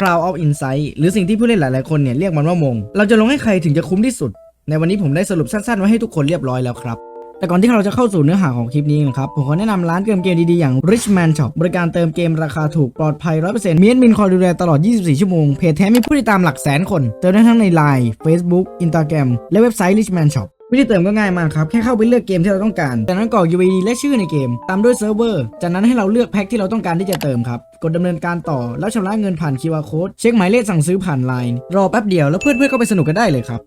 Cloud of Insight หรือสิ่งที่ผู้เล่นหลายๆคนเนี่ยเรียกมันว่ามง เราจะลงให้ใครถึงจะคุ้มที่สุด ในวันนี้ผมได้สรุปสั้นๆไว้ให้ทุกคนเรียบร้อยแล้วครับแต่ก่อนที่เราจะเข้าสู่เนื้อหาของคลิปนี้นะครับ ผมขอแนะนำร้านเติมเกมดีๆ อย่าง Richman Shop บริการเติมเกมราคาถูกปลอดภัย 100%มีแอดมินคอยดูแลตลอด 24 ชั่วโมง เพจแท้มีผู้ติดตามหลักแสนคน เติมได้ทั้งใน Line Facebook Instagram และเว็บไซต์ Richman Shop วิธีเติมก็ง่ายมากครับ แค่เข้าไปเลือกเกมที่เราต้องการ จากนั้นกรอก UID และชื่อในเกม ตามด้วยเซิร์ฟเวอร์ จากนั้นให้เราเลือกแพ็คที่เราต้องการที่จะเติมครับ กดดำเนินการต่อ แล้วชำระเงินผ่าน QR Code เช็คหมายเลขสั่งซื้อผ่าน Line รอแป๊บเดียวแล้วเพื่อนๆก็ไปสนุกกันได้เลยครับ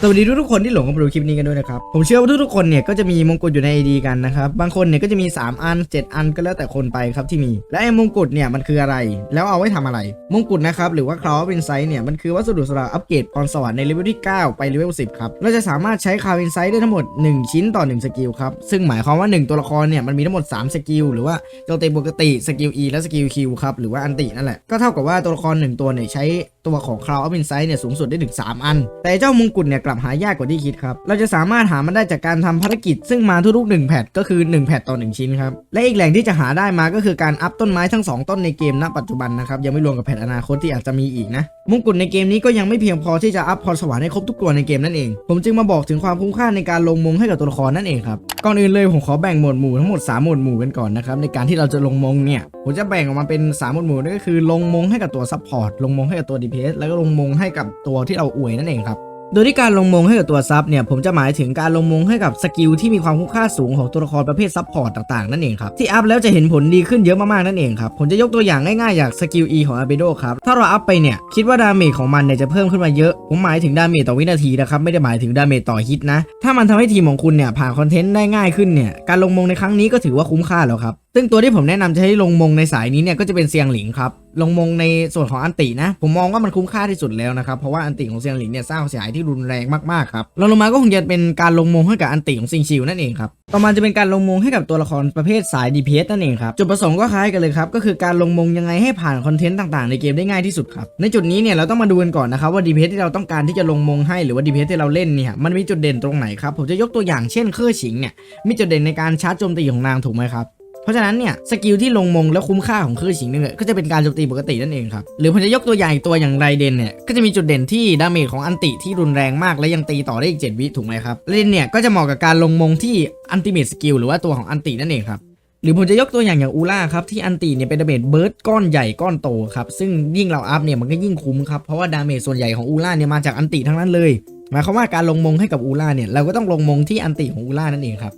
สวัสดีทุกๆคนที่หลงเข้ามาดูคลิปนี้กันด้วยนะครับ ผมเชื่อว่าทุกๆคนเนี่ยก็จะมีมงกุฎอยู่ใน ID กันนะครับ บางคนเนี่ยก็จะมี 3 อัน 7 อันก็แล้วแต่คนไปครับที่มี และไอ้มงกุฎเนี่ยมันคืออะไร แล้วเอาไว้ทำอะไร มงกุฎนะครับหรือว่า Cloud of Insight เนี่ยมันคือวัสดุสำหรับอัปเกรดพรสวรรค์ในเลเวลที่ 9 ไปเลเวล 10 ครับ เราจะสามารถใช้ Cloud Insight ได้ทั้งหมด 1 ชิ้นต่อ 1 สกิลครับ ซึ่งหมายความว่า 1 ตัวละครเนี่ยมันมีทั้งหมด 3 สกิลหรือว่าโจมตีปกติสกิล E และสกิล Q ครับหรือว่าอันตินั่นแหละก็เท่ากับว่าตัวละคร1ตัวเนี่ยใช้ตัวของ Cloud of Insight เนี่ยสูงสุดได้ถึง 3 อัน แต่เจ้ามงกุฎเนี่ยกลับหายากกว่าที่คิดครับ เราจะสามารถหามันได้จากการทำภารกิจ ซึ่งมาทุกๆ1แพทก็คือ 1 แพทต่อ 1 ชิ้นครับ และอีกแหล่งที่จะหาได้มาก็คือการอัพต้นไม้ทั้ง 2 ต้นในเกมณปัจจุบันนะครับยังไม่รวมกับแพทอนาคตที่อาจจะมีอีกนะมงกุฎในเกมนี้ก็ยังไม่เพียงพอที่จะอัพพรสวรรค์ให้ครบทุกตัวในเกมนั่นเอง ผมจึงมาบอกถึงความคุ้มค่าในการลงมงให้กับตัวละครนั่นเองครับ ก่อนอื่นเลยผมขอแบ่งหมวดหมู่ทั้งหมด3หมวดหมู่กันก่อนนะครับในการที่เราจะลงมงเนี่ยผมจะแบ่งออกมาเป็น3หมวดหมู่นั่นก็คือลงมงให้กับตัวซัพพอร์ต ลงมงให้กับตัวดีเพสแล้วก็ลงมงให้กับตัวที่เราอวยนั่นเองครับ โดยที่การลงมงให้กับตัวซับเนี่ยผมจะหมายถึงการลงมงให้กับสกิลที่มีความคุ้มค่าสูงของตัวละครประเภทซับพอร์ตต่างๆนั่นเองครับที่อัพแล้วจะเห็นผลดีขึ้นเยอะมากๆนั่นเองครับผมจะยกตัวอย่างง่ายๆอย่างสกิล E ของอาเบโดครับถ้าเราอัพไปเนี่ยคิดว่าดาเมจของมันเนี่ยจะเพิ่มขึ้นมาเยอะ ผมหมายถึงดาเมจต่อวินาทีนะครับไม่ได้หมายถึงดาเมจต่อฮิตนะถ้ามันทำให้ทีมของคุณเนี่ยผ่านคอนเทนต์ได้ง่ายขึ้นเนี่ยการลงมงในครั้งนี้ก็ถือว่าคุ้มค่าแล้วครับซึ่งตัวที่ผมแนะนำจะให้ลงมงในสายนี้เนี่ยก็จะเป็นเซียงหลิงครับ ลงมงในส่วนของอันตินะ ผมมองว่ามันคุ้มค่าที่สุดแล้วนะครับ เพราะว่าอันติของเซียงหลิงเนี่ยสร้างความเสียหายที่รุนแรงมากๆครับรองลงมาก็คงจะเป็นการลงมงให้กับอันติของซิงชิวนั่นเองครับต่อมาจะเป็นการลงมงให้กับตัวละครประเภทสาย DPS นั่นเองครับจุดประสงค์ก็คล้ายกันเลยครับก็คือการลงมงยังไงให้ผ่านคอนเทนต์ต่างๆ ในเกมได้ง่ายที่สุดครับในจุดนี้เนี่ยเราต้องมาดูกันก่อนนะครับว่า DPS ที่เราต้องการที่จะลงมงให้หรือว่า DPS ที่เราเล่นเนี่ยมันมีจุดเด่นตรงไหนครับผมจะยกตัวอย่างเช่นเคอร์ฉิงเนี่ยมีจุดเด่นในการชาร์จโจมตีของนางถูกไหมครับ เพราะฉะนั้นเนี่ยสกิลที่ลงมงแล้วคุ้มค่าของเครือฉิงเนี่ยก็จะเป็นการโจมตีปกตินั่นเองครับหรือผมจะยกตัวอย่างอีกตัวอย่างไรเดนเนี่ยก็จะมีจุดเด่นที่ดาเมจของอันติที่รุนแรงมากและยังตีต่อได้อีก7วิถูกไหมครับเรนเนี่ยก็จะเหมาะกับการลงมงที่อันติเมทสกิลหรือว่าตัวของอันตินั่นเองครับหรือผมจะยกตัวอย่างอย่างอูล่าครับที่อันติเนี่ยเป็นดาเมจเบิร์ดก้อนใหญ่ก้อนโตครับซึ่งยิ่งเราอัพเนี่ยมันก็ยิ่งคุ้มครับเพราะว่าดาเมจส่วนใหญ่ของอูล่าเนี่ยมาจากอันติทั้งนั้นเลยหมายความว่าการลงมงให้กับอูล่าเนี่ยเราก็ต้องลงมงที่อันติของอูล่านั่นเองครับ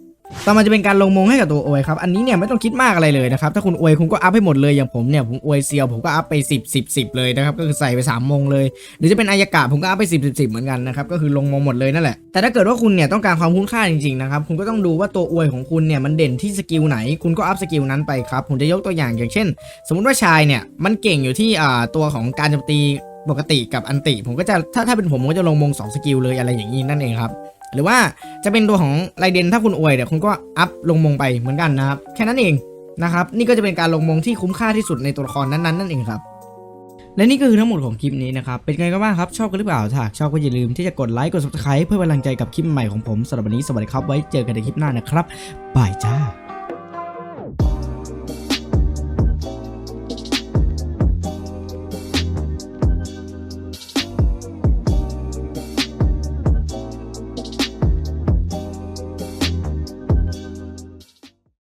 ต่อมาจะเป็นการลงมงให้กับตัวอวยครับ อันนี้เนี่ยไม่ต้องคิดมากอะไรเลยนะครับ ถ้าคุณอวยคุณก็อัพให้หมดเลย อย่างผมเนี่ยผมอวยเซียวผมก็อัพไป 10 10 10 เลยนะครับ ก็คือใส่ไป 3 มงเลย หรือจะเป็นอายากะผมก็อัพไป 10 10 10 เหมือนกันนะครับ ก็คือลงมงหมดเลยนั่นแหละ แต่ถ้าเกิดว่าคุณเนี่ยต้องการความคุ้มค่าจริงๆนะครับ คุณก็ต้องดูว่าตัวอวยของคุณเนี่ยมันเด่นที่สกิลไหน คุณก็อัพสกิลนั้นไปครับ ผมจะยกตัวอย่างอย่างเช่น สมมติว่าชายเนี่ยมันเก่งอยู่ที่อ่าตัวของการโจมตีปกติกับอันติ ผมก็จะถ้าถ้าเป็นผมผมก็จะลงมงสองสกิลเลยอะไรอย่างนี้นั่นเองครับ หรือว่าจะเป็นตัวของไรเดนถ้าคุณอวยเดี๋ยวคุณก็อัพลงมงไปเหมือนกันนะครับ แค่นั้นเองนะครับ นี่ก็จะเป็นการลงมงที่คุ้มค่าที่สุดในตัวละครนั้นๆนั่นเองครับ และนี่ก็คือทั้งหมดของคลิปนี้นะครับ เป็นไงกันบ้างครับ ชอบกันหรือเปล่า ถ้าชอบก็อย่าลืมที่จะกดไลค์ กด subscribe เพื่อเป็นกำลังใจกับคลิปใหม่ของผมสำหรับวันนี้ สวัสดีครับ ไว้เจอกันในคลิปหน้านะครับ บายจ้า